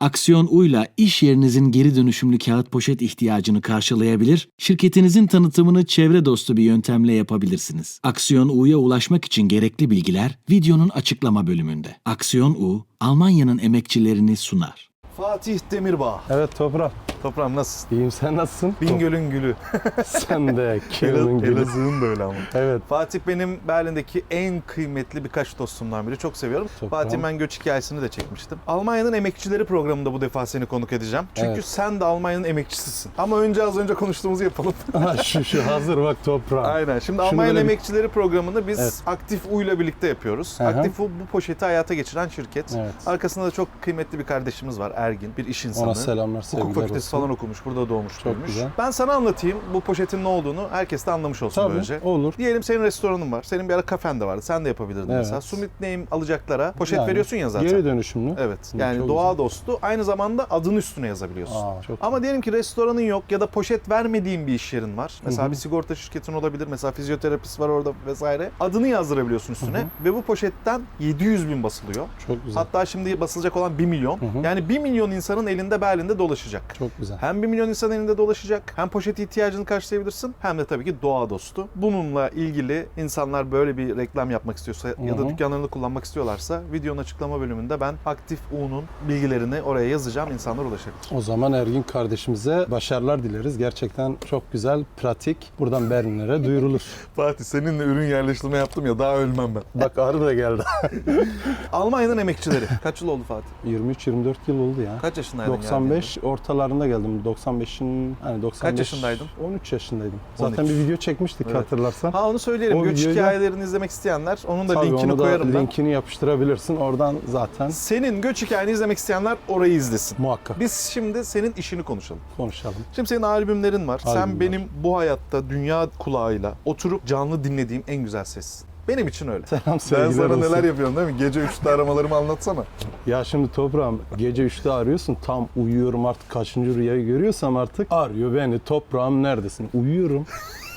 Aksiyon U'yla iş yerinizin geri dönüşümlü kağıt poşet ihtiyacını karşılayabilir, şirketinizin tanıtımını çevre dostu bir yöntemle yapabilirsiniz. Aksiyon U'ya ulaşmak için gerekli bilgiler videonun açıklama bölümünde. Aksiyon U, Almanya'nın emekçilerini sunar. Fatih Demirbağ. Evet Toprak. Toprağım nasılsın? İyiyim sen nasılsın? Bingöl'ün gülü. Sen de Kevin'in gülü. Elazığ'ın da öyle ama. Evet. Fatih benim Berlin'deki en kıymetli birkaç dostumdan biri. Çok seviyorum. Toprağım. Fatih ben göç hikayesini de çekmiştim. Almanya'nın emekçileri programında bu defa seni konuk edeceğim. Çünkü Evet. sen de Almanya'nın emekçisisin. Ama önce az önce konuştuğumuzu yapalım. Ha, şu şu hazır bak Toprak. Aynen. Şimdi Şunu Almanya'nın böyle emekçileri programını biz Evet. Aktif U ile birlikte yapıyoruz. Hı. Aktif U bu poşeti hayata geçiren şirket. Evet. Arkasında da çok kıymetli bir kardeşimiz var Ergin. Bir iş insanı. Ona selamlar sevgiler Hukuk fakültesi olsun. falan okumuş. Burada doğmuş Çok büyümüş. güzel. Ben sana anlatayım bu poşetin ne olduğunu. Herkes de anlamış olsun Tabii böylece. olur. Diyelim senin restoranın var. Senin bir ara kafen de vardı. Sen de yapabilirdin Evet. mesela. Sumit Name alacaklara poşet Yani veriyorsun ya zaten. Geri dönüşümlü. Evet. Hı, Yani çok doğa güzel. dostu. Aynı zamanda adını üstüne yazabiliyorsun. Aa, çok Ama diyelim ki restoranın yok ya da poşet vermediğin bir iş yerin var. Mesela bir sigorta şirketin olabilir. Mesela fizyoterapist var orada vesaire. Adını yazdırabiliyorsun üstüne. Ve bu poşetten 700 bin basılıyor. çok güzel. Hatta şimdi basılacak olan 1 milyon. Hı. Yani 1 milyon insanın elinde Berlin'de dolaşacak. Çok güzel. Hem 1 milyon insan elinde dolaşacak, hem poşet ihtiyacını karşılayabilirsin, hem de tabii ki doğa dostu. Bununla ilgili insanlar böyle bir reklam yapmak istiyorsa ya da dükkanlarını kullanmak istiyorlarsa videonun açıklama bölümünde ben Aktif U'nun bilgilerini oraya yazacağım, insanlar ulaşabilir. O zaman Ergin kardeşimize başarılar dileriz. Gerçekten çok güzel, pratik. Buradan Berlinlere duyurulur. Fatih seninle ürün yerleştirme yaptım ya daha ölmem ben. Bak arı da geldi. Almanya'nın emekçileri. Kaç yıl oldu Fatih? 23-24 yıl oldu ya. Kaç yaşındaydın 95 ortalarında geldim. 95'in hani 95 Kaç yaşındaydın? 13 yaşındaydım. Zaten 13. bir video çekmiştik Evet. hatırlarsan. Ha onu söyleyelim. O Göç videoyu hikayelerini izlemek isteyenler onun da Tabii linkini onu da koyarım ben. linkini yapıştırabilirsin. Oradan zaten Senin göç hikayeni izlemek isteyenler orayı izlesin. muhakkak Biz şimdi senin işini konuşalım. konuşalım. Şimdi senin albümlerin var. Albüm Sen benim bu hayatta dünya kulağıyla oturup canlı dinlediğim en güzel sessin. Benim için öyle. Selam Ben sevgiler sana olsun. neler yapıyorum değil mi? Gece 3'te aramalarımı anlatsana. Ya şimdi toprağım gece 3'te arıyorsun tam uyuyorum artık kaçıncı rüyayı görüyorsam artık arıyor beni toprağım neredesin? Uyuyorum.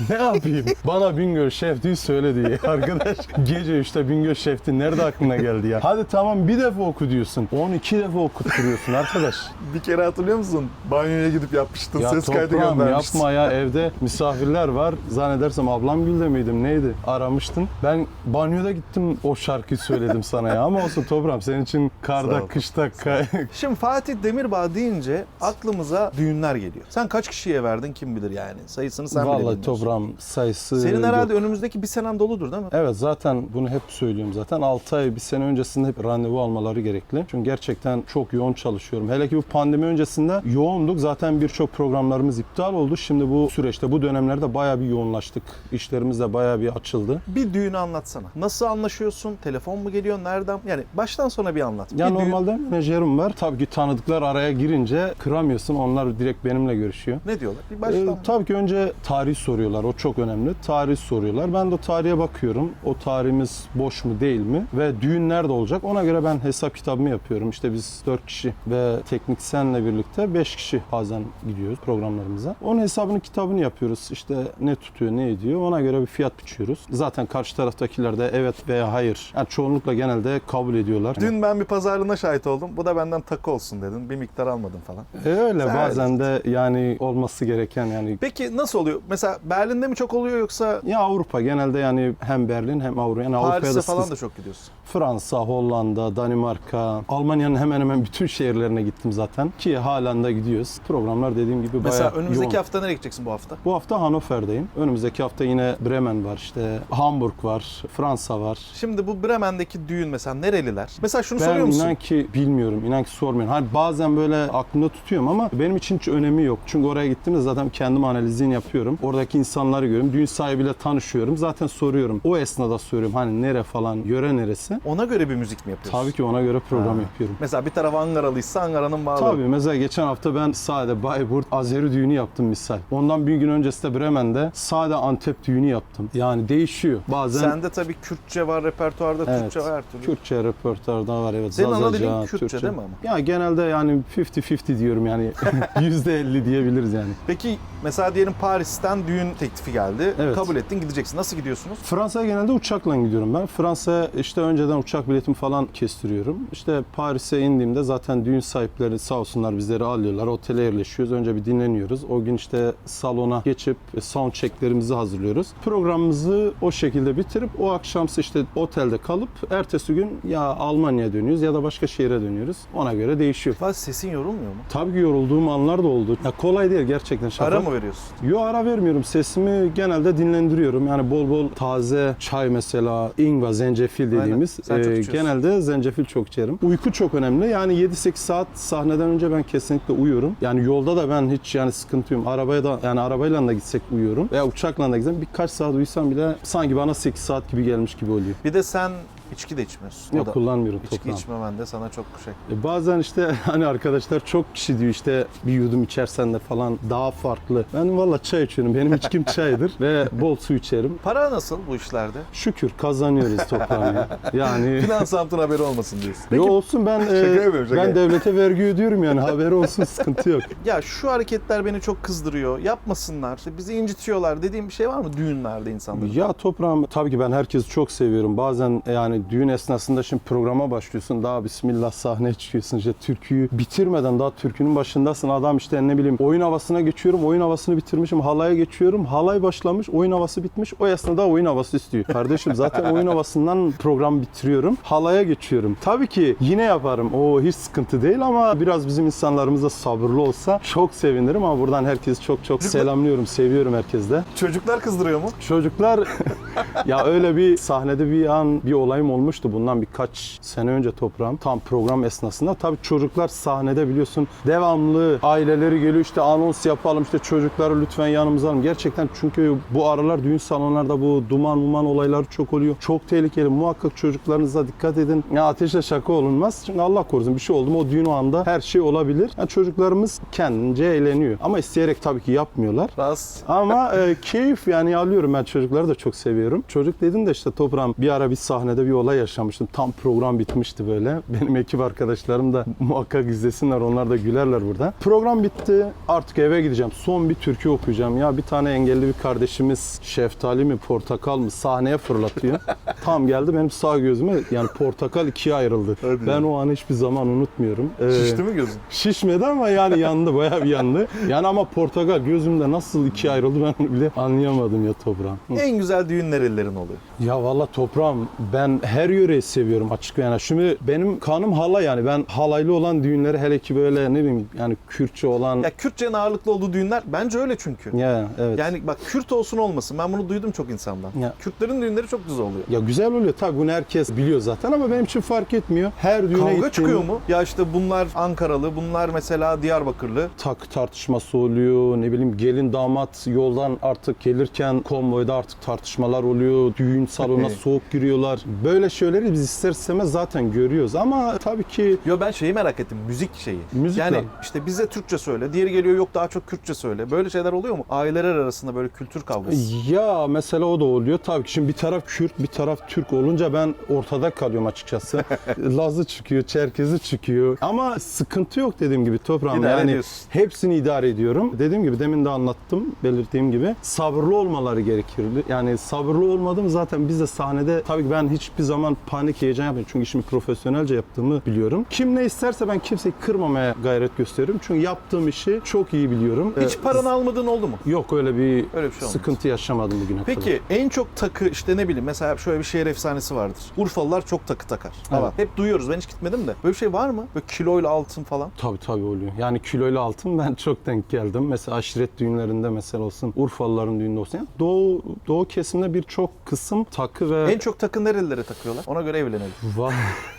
ne yapayım? Bana Bingöl Şefti'yi söyle diye. Arkadaş gece 3'te Bingöl Şefti nerede aklına geldi ya? Hadi tamam bir defa oku diyorsun. 12 defa okutturuyorsun arkadaş. Bir kere hatırlıyor musun? Banyoya gidip yapmıştın. Ya ses kaydı göndermiştin. yapma ya evde misafirler var. Zannedersem ablam gülde miydim neydi? Aramıştın. Ben banyoda gittim o şarkıyı söyledim sana ya. Ama olsun toprağım senin için karda kışta kay- Şimdi Fatih Demirbağ deyince aklımıza düğünler geliyor. Sen kaç kişiye verdin kim bilir yani. Sayısını sen bile Vallahi bilmiyorsun. toprağım sayısı Senin herhalde yok. önümüzdeki bir senem doludur değil mi? Evet zaten bunu hep söylüyorum zaten 6 ay bir sene öncesinde hep randevu almaları gerekli. Çünkü gerçekten çok yoğun çalışıyorum. Hele ki bu pandemi öncesinde yoğunduk. Zaten birçok programlarımız iptal oldu. Şimdi bu süreçte bu dönemlerde bayağı bir yoğunlaştık. İşlerimiz de bayağı bir açıldı. Bir düğünü anlatsana. Nasıl anlaşıyorsun? Telefon mu geliyor? Nereden? Yani baştan sona bir anlat. Ya bir düğün- normalde menajerim var. Tabii ki tanıdıklar araya girince kıramıyorsun. Onlar direkt benimle görüşüyor. Ne diyorlar? Bir Ee, baştan. tabii ki önce tarih soruyorlar. O çok önemli. Tarih soruyorlar. Ben de tarihe bakıyorum. O tarihimiz boş mu değil mi? Ve düğün nerede olacak? Ona göre ben hesap kitabımı yapıyorum. İşte biz 4 kişi ve tekniksenle birlikte 5 kişi bazen gidiyoruz programlarımıza. Onun hesabını kitabını yapıyoruz. İşte ne tutuyor, ne ediyor. Ona göre bir fiyat biçiyoruz. Zaten karşı taraftakiler de evet veya hayır. Yani çoğunlukla genelde kabul ediyorlar. Dün ben bir pazarlığına şahit oldum. Bu da benden takı olsun dedin. Bir miktar almadım falan. E öyle Sen bazen de yani olması gereken yani Peki nasıl oluyor? Mesela Berlin'de mi çok oluyor yoksa Ya Avrupa genelde yani hem Berlin hem Avrupa. Yani Avrupa'ya Paris'e da falan da çok gidiyorsun? Fransa, Hollanda, Danimarka, Almanya'nın hemen hemen bütün şehirlerine gittim zaten. Ki halen de gidiyoruz. Programlar dediğim gibi Mesela bayağı önümüzdeki yoğun. hafta nereye gideceksin bu hafta? Bu hafta Hannover'deyim. Önümüzdeki hafta yine Bremen var işte. Hamburg var, Fransa var. Şimdi bu Bremen'deki düğün mesela nereliler? Mesela şunu Ben soruyor musun? inan ki bilmiyorum, inan ki sormuyorum. Hani bazen böyle aklımda tutuyorum ama benim için hiç önemi yok. Çünkü oraya gittiğimde zaten kendim analizini yapıyorum. Oradaki insanları görüyorum. Düğün sahibiyle tanışıyorum. Zaten soruyorum. O esnada soruyorum. Hani nere falan, yöre neresi? Ona göre bir müzik mi yapıyorsun? Tabii ki ona göre program Ha. yapıyorum. Mesela bir taraf Ankaralıysa Ankara'nın bağlı. Tabii mesela geçen hafta ben sade Bayburt Azeri düğünü yaptım misal. Ondan bir gün öncesi de Bremen'de sade Antep düğünü yaptım. Yani değişiyor. Bazen Sende tabii Kürtçe var, repertuarda Evet. Türkçe var her türlü. Kürtçe repertuarda var evet. Senin ana Zazaca, dilin Kürtçe değil mi ama? Ya genelde yani 50-50 diyorum yani %50 diyebiliriz yani. Peki mesela diyelim Paris'ten düğün teklifi geldi. Evet. Kabul ettin gideceksin. Nasıl gidiyorsunuz? Fransa'ya genelde uçakla gidiyorum ben. Fransa'ya işte önceden uçak biletimi falan kestiriyorum. İşte Paris'e indiğimde zaten düğün sahipleri sağ olsunlar bizleri alıyorlar. Otele yerleşiyoruz. Önce bir dinleniyoruz. O gün işte salona geçip sound checklerimizi hazırlıyoruz. Programımızı o şekilde bitirip o akşamsı işte otelde kalıp ertesi gün ya Almanya'ya dönüyoruz ya da başka şehire dönüyoruz. Ona göre değişiyor. Bak sesin yorulmuyor mu? Tabii ki yorulduğum anlar da oldu. Ya kolay değil gerçekten. Şaka. Ara mı veriyorsun? Yo ara vermiyorum. Sesimi genelde dinlendiriyorum. Yani bol bol taze çay mesela, ingva, zencefil dediğimiz. Sen çok e, içiyorsun. genelde zencefil çok içerim. Uyku çok önemli. Yani 7-8 saat sahneden önce ben kesinlikle uyuyorum. Yani yolda da ben hiç yani sıkıntı yok. Arabaya da yani arabayla da gitsek uyuyorum. Veya uçakla da gitsem birkaç saat uyusam bile sanki bana 8 saat gibi gelmiş gibi oluyor. Bir de sen içki de içmiyorsun. O Yok da- kullanmıyorum İçki toprağım. içmemen de sana çok şey. E, Bazen işte hani arkadaşlar çok kişi diyor işte bir yudum içersen de falan daha farklı. Ben valla çay içiyorum. Benim içkim çaydır ve bol su içerim. Para nasıl bu işlerde? Şükür kazanıyoruz toprağım ya. Yani Finans altın haberi olmasın diyorsun. Yo olsun ben e, yapıyorum, şaka. ben devlete vergi ödüyorum yani haberi olsun sıkıntı yok. Ya şu hareketler beni çok kızdırıyor. Yapmasınlar. İşte bizi incitiyorlar dediğim bir şey var mı düğünlerde insanların? Ya toprağım tabii ki ben herkesi çok seviyorum. Bazen yani düğün esnasında şimdi programa başlıyorsun. Daha bismillah sahneye çıkıyorsun. İşte türküyü bitirmeden daha türkünün başındasın. Adam işte ne bileyim oyun havasına geçiyorum. Oyun havasını bitirmişim. Halaya geçiyorum. Halay başlamış. Oyun havası bitmiş. O esnada oyun havası istiyor. Kardeşim zaten oyun havasından program bitiriyorum. Halaya geçiyorum. Tabii ki yine yaparım. O hiç sıkıntı değil ama biraz bizim insanlarımız da sabırlı olsa çok sevinirim ama buradan herkesi çok çok selamlıyorum. Seviyorum herkes de. Çocuklar kızdırıyor mu? Çocuklar ya öyle bir sahnede bir an bir olayım olmuştu bundan birkaç sene önce toprağım. Tam program esnasında tabii çocuklar sahnede biliyorsun devamlı aileleri geliyor işte anons yapalım işte çocukları lütfen yanımıza alın. Gerçekten çünkü bu aralar düğün salonlarda bu duman muman olayları çok oluyor. Çok tehlikeli. Muhakkak çocuklarınıza dikkat edin. Ya ateşle şaka olunmaz. Çünkü Allah korusun bir şey oldu mu o düğün o anda her şey olabilir. Yani çocuklarımız kendince eğleniyor. Ama isteyerek tabii ki yapmıyorlar. Ras. Ama e, keyif yani alıyorum ben çocukları da çok seviyorum. Çocuk dedin de işte toprağım bir ara bir sahnede bir olay yaşamıştım. Tam program bitmişti böyle. Benim ekip arkadaşlarım da muhakkak izlesinler onlar da gülerler burada. Program bitti artık eve gideceğim. Son bir türkü okuyacağım. Ya bir tane engelli bir kardeşimiz şeftali mi portakal mı sahneye fırlatıyor. Tam geldi benim sağ gözüme yani portakal ikiye ayrıldı. Hadi ben ya. o anı hiçbir zaman unutmuyorum. Ee, Şişti mi gözün? Şişmedi ama yani yandı bayağı bir yandı. Yani ama portakal gözümde nasıl ikiye ayrıldı ben onu bile anlayamadım ya toprağım. En güzel düğün nerelerin oluyor? Ya valla toprağım ben her yöreyi seviyorum açık yani. Şimdi benim kanım hala yani ben halaylı olan düğünleri hele ki böyle ne bileyim yani Kürtçe olan Ya Kürtçenin ağırlıklı olduğu düğünler bence öyle çünkü. ya evet. Yani bak Kürt olsun olmasın ben bunu duydum çok insandan. Ya. Kürtlerin düğünleri çok güzel oluyor. ya güzel oluyor tabii bunu herkes biliyor zaten ama benim için fark etmiyor. Her düğüne Kavga gittiğim- çıkıyor mu? Ya işte bunlar Ankaralı, bunlar mesela Diyarbakırlı. takı tartışması oluyor. Ne bileyim gelin damat yoldan artık gelirken konvoyda artık tartışmalar oluyor. Düğün salonuna soğuk giriyorlar. Böyle şeyleri biz ister istemez zaten görüyoruz ama tabii ki Yo ben şeyi merak ettim, müzik şeyi. Müzik yani lan. işte bize Türkçe söyle, diğeri geliyor yok daha çok Kürtçe söyle. Böyle şeyler oluyor mu? Aileler arasında böyle kültür kavgası. ya mesela o da oluyor. Tabii ki şimdi bir taraf Kürt bir taraf Türk olunca ben ortada kalıyorum açıkçası. Lazı çıkıyor, Çerkezi çıkıyor. Ama sıkıntı yok dediğim gibi toprağım. İdare yani ediyorsun. hepsini idare ediyorum. Dediğim gibi demin de anlattım belirttiğim gibi sabırlı olmaları gerekir. Yani sabırlı olmadım zaten biz de sahnede tabii ki ben hiçbir zaman panik heyecan yapmıyorum. Çünkü işimi profesyonelce yaptığımı biliyorum. Kim ne isterse ben kimseyi kırmamaya gayret gösteriyorum. Çünkü yaptığım işi çok iyi biliyorum. Hiç Ee, paranı almadığın oldu mu? Yok öyle bir, Öyle bir şey sıkıntı yaşamadım bugüne kadar. Peki en çok takı işte ne bileyim mesela şöyle bir şehir efsanesi vardır. Urfalılar çok takı takar falan. Hep duyuyoruz ben hiç gitmedim de. Böyle bir şey var mı? Böyle kiloyla altın falan. Tabii tabii oluyor. Yani kiloyla altın ben çok denk geldim. Mesela aşiret düğünlerinde mesela olsun, Urfalıların düğünde olsun. Yani doğu, doğu kesimde birçok kısım takı ve... En çok takı nerelilere takıyorlar? Ona göre evlenelim. Va-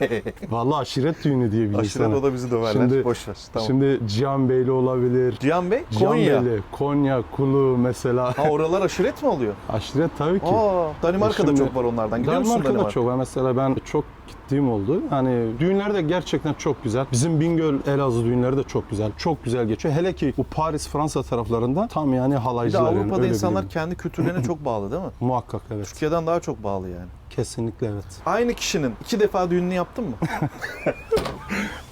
Vallahi aşiret düğünü diyebilirim Aşiret sana. o da bizi döverler. Şimdi- Boş ver. Tamam. Şimdi Cihan Beyli olabilir. Cihan Bey, Cihan Konya. Beyli, Konya, Kulu mesela. Ha oralar aşiret mi oluyor? Aşiret tabii ki. Aa, Danimarka'da Şimdi- çok var onlardan. Gidiyor musun Danimarka'da Danimarka? çok var. Mesela ben çok gittiğim oldu. Yani düğünler de gerçekten çok güzel. Bizim Bingöl, Elazığ düğünleri de çok güzel. Çok güzel geçiyor. Hele ki bu Paris, Fransa taraflarında tam yani Bir de halaycılar. yani, Avrupa'da öyle insanlar biliyorum. kendi kültürlerine çok bağlı değil mi? Muhakkak evet. Türkiye'den daha çok bağlı yani. Kesinlikle evet. Aynı kişinin iki defa düğününü yaptın mı?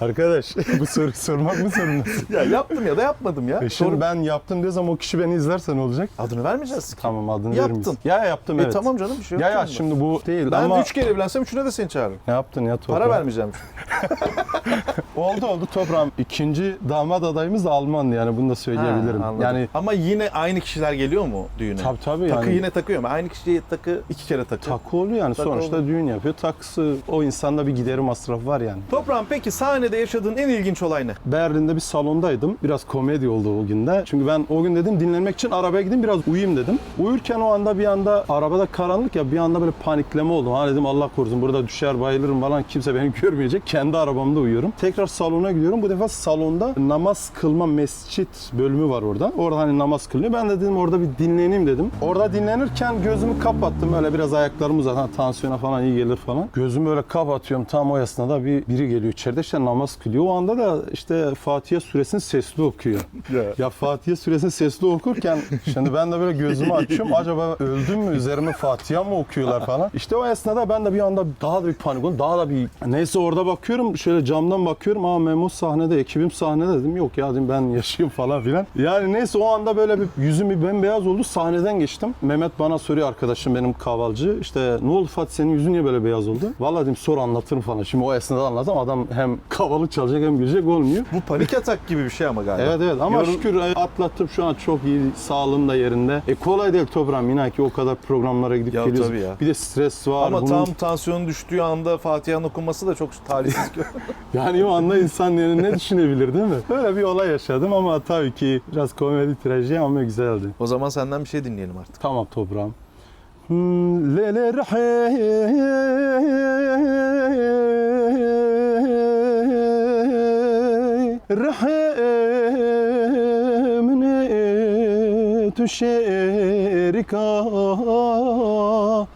Arkadaş bu soruyu sormak mı zorundasın? Ya yaptım ya da yapmadım ya. E şimdi Soru- ben yaptım diyorsam o kişi beni izlerse ne olacak? Adını vermeyeceğiz ki. Tamam adını Yaptın. Ya yaptım E evet. tamam canım bir şey yok. Ya ya şimdi bu değil Ben ama üç kere evlensem üçüne de seni çağırırım. ne yaptın ya toprağım? Para vermeyeceğim. Oldu oldu toprağım. İkinci damat adayımız da Alman yani bunu da söyleyebilirim. Ha, anladım. yani Ama yine aynı kişiler geliyor mu düğüne? tabii tabii Takı yani. yine takıyor mu? Aynı kişiye takı iki kere takı. Takı oluyor yani Takı sonuçta oluyor. düğün yapıyor. Takısı o insanda bir gideri masrafı var yani. Toprağım peki sahnede yaşadığın en ilginç olay ne? Berlin'de bir salondaydım. Biraz komedi oldu o günde. Çünkü ben o gün dedim dinlenmek için arabaya gideyim biraz uyuyayım dedim. Uyurken o anda bir anda arabada karanlık ya bir anda böyle panikleme oldu. Ha dedim Allah korusun burada düşer bayılırım falan kimse beni görmeyecek. Kendi arabamda uyuyorum. Tekrar salona gidiyorum. Bu defa salonda namaz kılma mescit bölümü var orada. Orada hani namaz kılınıyor. Ben de dedim orada bir dinleneyim dedim. Orada dinlenirken gözümü kapattım. Öyle biraz ayaklarımı. Ha, tansiyona falan iyi gelir falan. Gözümü öyle kapatıyorum. Tam o esnada bir biri geliyor içeride işte namaz kılıyor. O anda da işte Fatiha suresini sesli okuyor. Ya. Ya Fatiha suresini sesli okurken şimdi ben de böyle gözümü açıyorum. Acaba öldüm mü? Üzerime Fatiha mı okuyorlar falan. İşte o esnada ben de bir anda daha da bir panik oldum. Daha da bir neyse orada bakıyorum. Şöyle camdan bakıyorum. Aa Memo sahnede, ekibim sahnede dedim. Yok ya dedim ben yaşayayım falan filan. Yani neyse o anda böyle bir yüzüm bir bembeyaz oldu. Sahneden geçtim. Mehmet bana soruyor arkadaşım benim kavalcı. İşte ne oldu Fatih senin yüzün niye böyle beyaz oldu? Vallahi dedim sor anlatırım falan. Şimdi o esnada anlatsam adam hem kavalı çalacak hem gülecek olmuyor. Bu panik atak gibi bir şey ama galiba. Evet evet ama Yorum- şükür e, atlattım şu an çok iyi sağlığım da yerinde. E kolay değil toprağım inan ki o kadar programlara gidip Ya geliyoruz. tabii ya. Bir de stres var. Ama bunun- tam tansiyonun düştüğü anda Fatiha'nın okunması da çok talihsiz. Yani o anda insan ne düşünebilir değil mi? Böyle bir olay yaşadım ama tabii ki biraz komedi trajedi ama güzeldi. o zaman senden bir şey dinleyelim artık. Tamam toprağım. Hmm, Lele رحمنا تشارك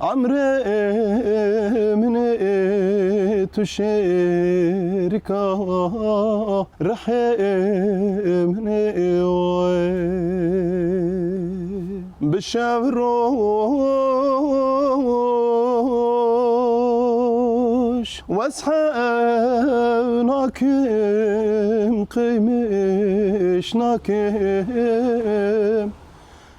عمر من تشارك رحمنا بالشعر واسحناكم قيمشناكم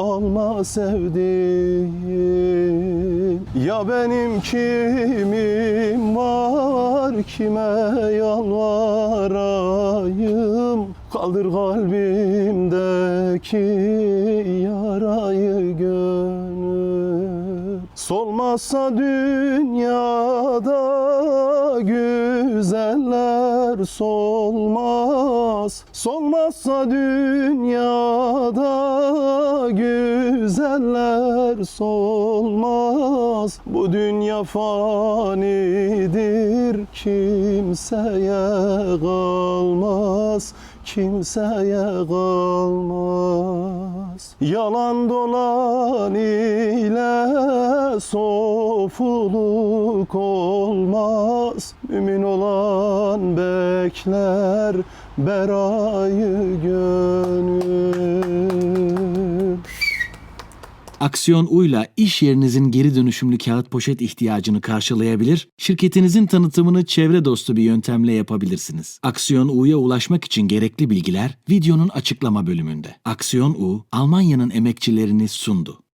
alma sevdiğim. Ya benim kimim var? Kime yalvarayım? Kaldır kalbimdeki yarayı gönül. Solmazsa dünyada güzeller solmaz Solmazsa dünyada güzeller solmaz. Bu dünya fanidir kimseye kalmaz kimseye kalmaz Yalan dolan ile sofuluk olmaz. Mümin olan bekler berayı gönül Aksiyon U'yla iş yerinizin geri dönüşümlü kağıt poşet ihtiyacını karşılayabilir, şirketinizin tanıtımını çevre dostu bir yöntemle yapabilirsiniz. Aksiyon U'ya ulaşmak için gerekli bilgiler videonun açıklama bölümünde. Aksiyon U, Almanya'nın emekçilerini sundu.